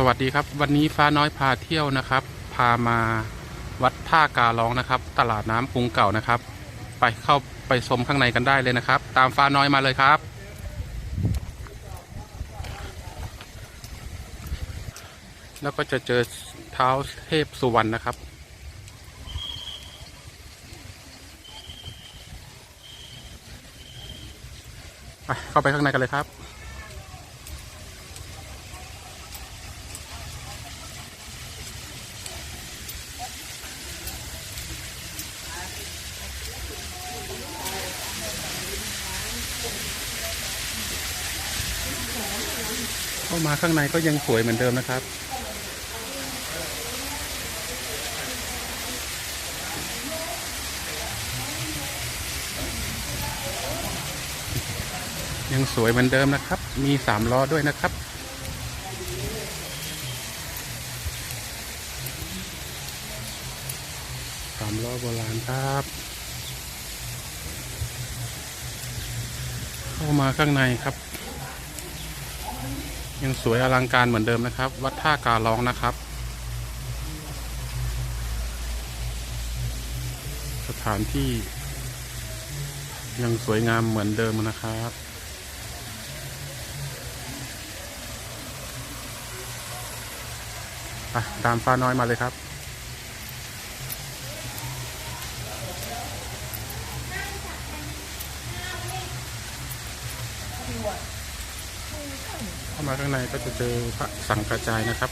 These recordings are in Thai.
สวัสดีครับ วันนี้ฟ้าน้อยพาเที่ยวนะครับ พามาวัดท่ากาล้องนะครับ ตลาดน้ำกรุงเก่านะครับ ไปเข้าไปชมข้างในกันได้เลยนะครับ ตามฟ้าน้อยมาเลยครับ แล้วก็จะเจอเท้าเทพสุวรรณนะครับ ไปเข้าไปข้างในกันเลยครับ มาข้างในก็ยังสวยเหมือนเดิมนะครับ ยังสวยเหมือนเดิมนะครับ มีสามล้อด้วยนะครับสามล้อโบราณครับ เข้ามาข้างในครับ ยังสวยอลังการเหมือนเดิมนะครับ วัดท่ากาลองนะครับ สถานที่ ยังสวยงามเหมือนเดิมนะครับไปตามฟ้าน้อยมาเลยครับ มาข้างในก็จะเจอพระสังกระจายนะครับ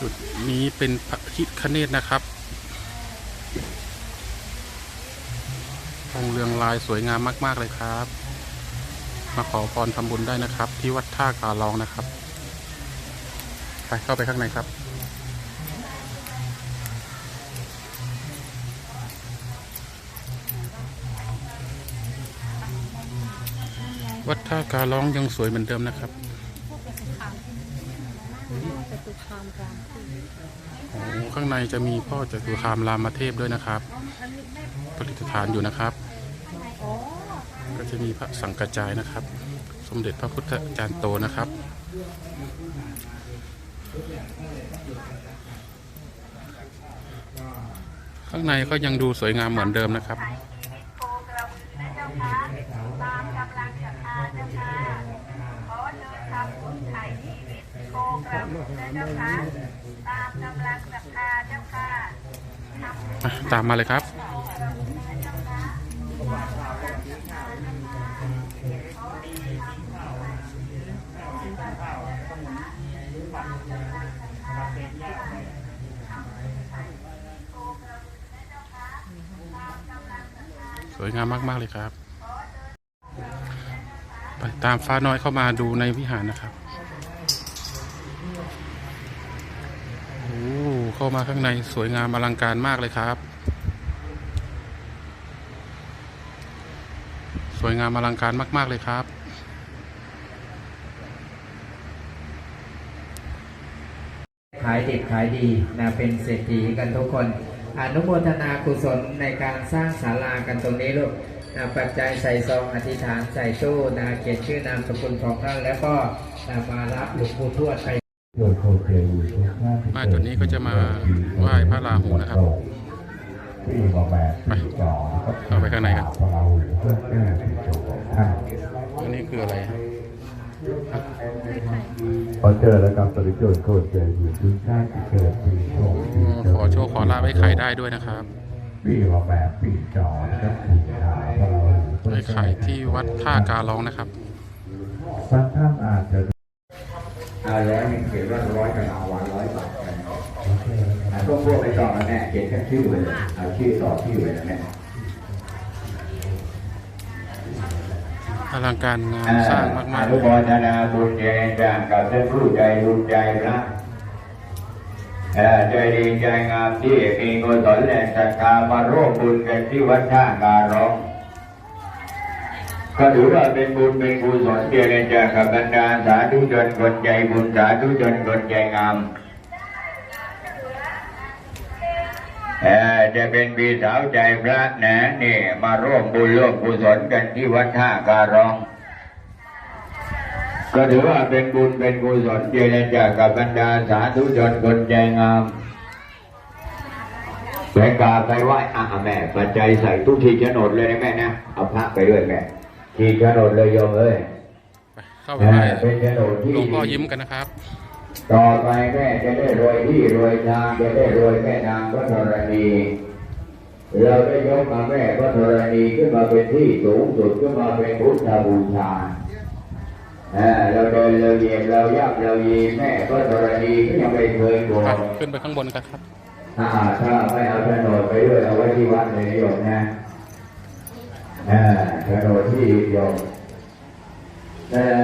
จุดนี้เป็นพระพิคเนตนะครับองเรืองลายสวยงามมาก ๆ เลยครับ มาขอพรทำบุญได้นะครับ ที่วัดท่ากาลองนะครับ ไปเข้าไปข้างในครับ วัดท่ากาล้องยังสวยเหมือนเดิมนะครับโอ้ข้างในจะมีพ่อจตุคามรามเทพด้วยนะครับประดิษฐานอยู่นะครับ ก็จะมีพระสังกระจายนะครับ สมเด็จพระพุทธจารย์โตนะครับ ข้างในก็ยังดูสวยงามเหมือนเดิมนะครับ กระบือนะเจ้าค่ะตามกำลังศรัทธาเจ้าค่ะอะตามมาเลยครับ สวยงามมาก ๆ เลยครับ ไปตามฟ้าน้อยเข้ามาดูในวิหารนะครับ โอ้ เข้ามาข้างในสวยงามอลังการมากเลยครับ สวยงามอลังการมาก ๆ เลยครับ ขายดิบขายดีนะเป็นเศรษฐีกันทุกคน อนุโมทนากุศลในการสร้างศาลากันตรงนี้ลูกนะปัจจัยใส่ซองอธิษฐานใส่ตู้นะเขียนชื่อนามสกุลของท่านแล้วก็นะมารับหลวงปู่ทวดไป โดยโคเทวีทุกหน้าที่มาจุดนี้ก็จะมาไหว้พระราหูนะครับที่มาแบบที่จอเข้าไปข้างในครับพระราหูเพื่อแก้ปีชงของท่านอันนี้คืออะไรครับพอเจอแล้วกับปริจุนโคเทวีทุกหน้าที่เกิดปีชงปีอ๋อขอโชคขอลาบให้ไข่ได้ด้วยนะครับปีมาแบบปีจอนะครับปีชาพระราหูเพื่อไอ้แก้ไข่ที่วัดท่ากาลองนะครับบางท่านอาจ ชื่อไว้เลยเอาชื่อต่อชื่อไว้แล้วแน่อลังการงานอ่าสร้างมากอๆเลนุยโมทนาบุญใจจากกับท่านผู้ใจบุญใจพระเอ่อใจดีใจงามที่มีกุศลและศรัทธามาร่วมบุญกันที่วัดท่าการ้องก็ถือว่าเป็นบุญเป็นกุศลเดียวกันจากกับบรรดาสาธุชนคนใจบุญสาธุชนคนใจงาม เออ จะเป็นปีสาวใจพระนะนี่มาร่วมบุญร่วมกุศลกันที่วัดท่าการอง ก็ถือว่าเป็นบุญเป็นกุศลเจริญจากกับบรรดาสาธุชนคนใจงามไปกราบไปไหว้อะแม่ปัจจัยใส่ทุกทีโฉนดเลยนะแม่นะเอาพระไปด้วยแม่ทีโฉนดเลยโยมเอ้ยไปเข้าไปเอไหว้อเป็นโฉนดที่หลวงพ่อยิ้มกันนะครับ ต่อไปแม่จะได้รวยที่รวยทางจะได้รวยแม่นางพระธรณีเราได้ยกมาแม่พระธรณีขึ้นมาเป็นที่สูงสุดขึ้นมาเป็นพุทธบูชาเออเราเดินเราเหยียบเรายับเรายีแม่พระธรณีก็ยังไม่เคยบอไปกขึ้นไปข้างบนกันครับถ้าถ้าไม่เอาโฉนดไปด้วยเอาไว้ที่วัดเลยนิยมนะเออโฉนดที่โยมแต่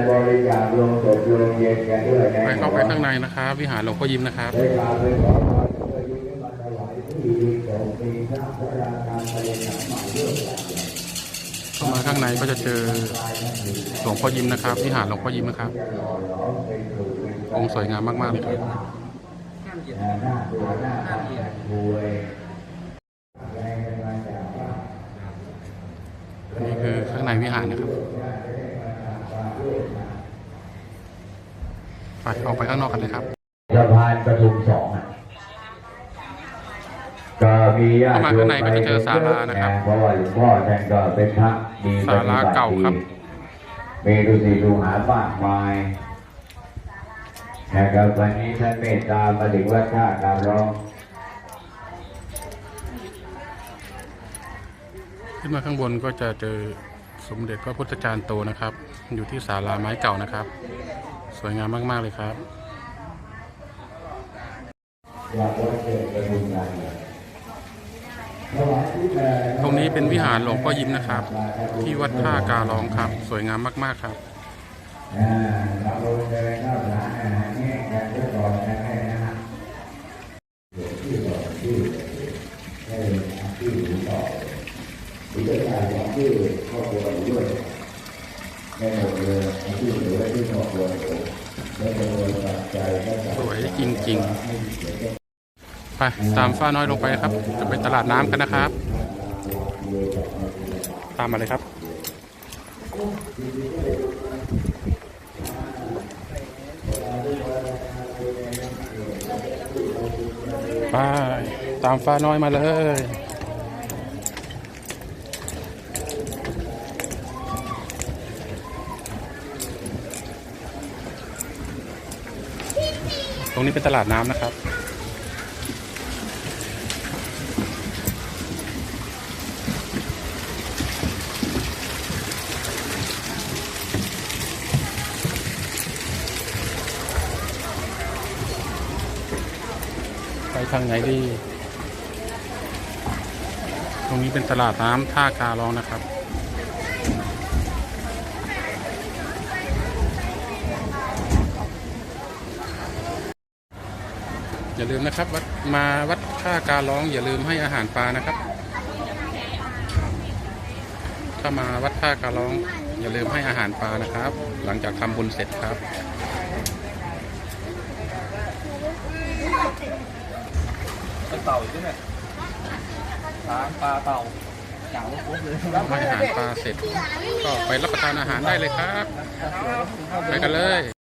บริจาคลงศพลงเย็นกันด้วยนะไปเข้าไปข้างในนะครับวิหารหลวงพ่อยิ้มนะครับได้ลาไปขอพรเพื่อยุติมาถวายที่ดินของปีพระพราการไปยังหมายเรื่องอย่างเข้ามาข้างในก็จะเจอหลวงพ่อยิ้มนะครับวิหารหลวงพ่อยิ้มนะครับ องค์สวยงามมากๆเลยครับหน้าตัวหน้าตาบวยแรงกันมาจากว่านี่คือข้างในวิหารนะครับ ไป ออกไปข้างนอกกันเลยครับสะพานประทุมสองอะก็มีญาติเข้ามาข้างในก็จะเจอศาลานะครับเพราะว่าหลวงพ่อท่านก็เป็นพระมีศาลาเก่าครับมีฤาษีลูกหามากมายนะครับวันนี้ท่านเมตตามาถึงวัดท่าการร้องขึ้นมาข้างบนก็จะเจอสมเด็จพระพุทธจารย์โตนะครับ อยู่ที่ศาลาไม้เก่านะครับ สวยงามมาก ๆ เลยครับอยากว่าเกิดกระดุมใหญ่ถวายที่แม่ตรงนี้เป็นวิหารหลวงพ่อยิ้มนะครับ ที่วัดท่าการร้องครับ สวยงามมาก ๆ ครับ สวยจริงๆ ไปตามฟ้าน้อยลงไปครับ จะไปตลาดน้ำกันนะครับ ตามมาเลยครับไปตามฟ้าน้อยมาเลย ตรงนี้เป็นตลาดน้ำนะครับ ไปทางไหนดี ตรงนี้เป็นตลาดน้ำท่าการองนะครับ อย่าลืมนะครับวัดมาวัดท่าการร้อง อย่าลืมให้อาหารปลานะครับ ถ้ามาวัดท่าการร้อง อย่าลืมให้อาหารปลานะครับ หลังจากทำบุญเสร็จครับเป็นเต่าอยู่ด้วยช้างปลาเต่าเก๋าครบเลยให้อาหารปลาเสร็จ ก็ไปรับประทานอาหารได้เลยครับ ไปกันเลย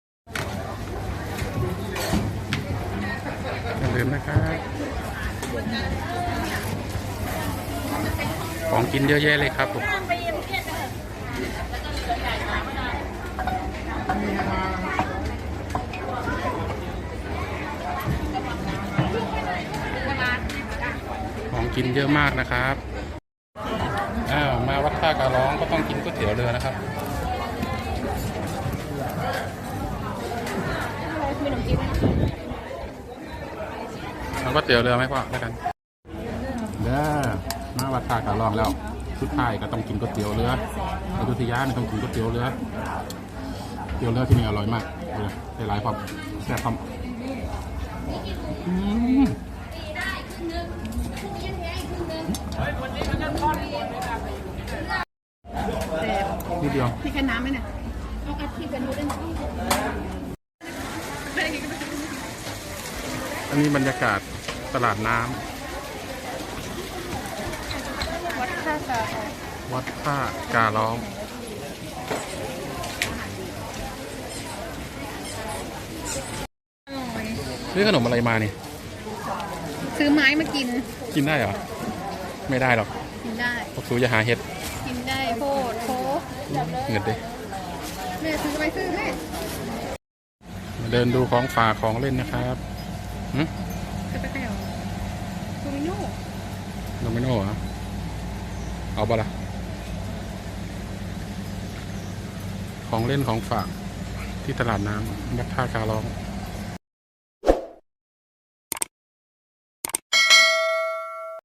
กินเยอะแยะเลยครับผมของกินเยอะมากนะครับอ้าวมาวัดท่าการร้องก็ต้องกินก๋วยเตี๋ยวเรือนะครับเอาก๋วยเตี๋ยวเรือไหมพ่อแล้วกัน วัดท่าการร้องแล้วสุดท้ายก็ต้องกินก๋วยเตี๋ยวเรืออยุธยาเนี่ยต้องกินก๋วยเตี๋ยวเรือก๋วยเตี๋ยวเรือที่นี่อร่อยมากเลยได้หลายความแซ่บความอืมนิดเดียวพี่แค่น้ำไหมเนี่ยอันนี้บรรยากาศตลาดน้ วัดท่าการ้องซื้อขนมอะไรมานี่ซื้อไม้มากิน กินได้เหรอ ไม่ได้หรอก กินได้พวกซูจะหาเห็ด กินได้โพดโพเงินดิแม่ซื้อไปซื้อแม่มาเดินดูของฝากของเล่นนะครับหึซื้อไปขยอซูมิโน่โดมิโน่เหรอ เอาบะละของเล่นของฝากที่ตลาดน้ำวัดท่าการ้อง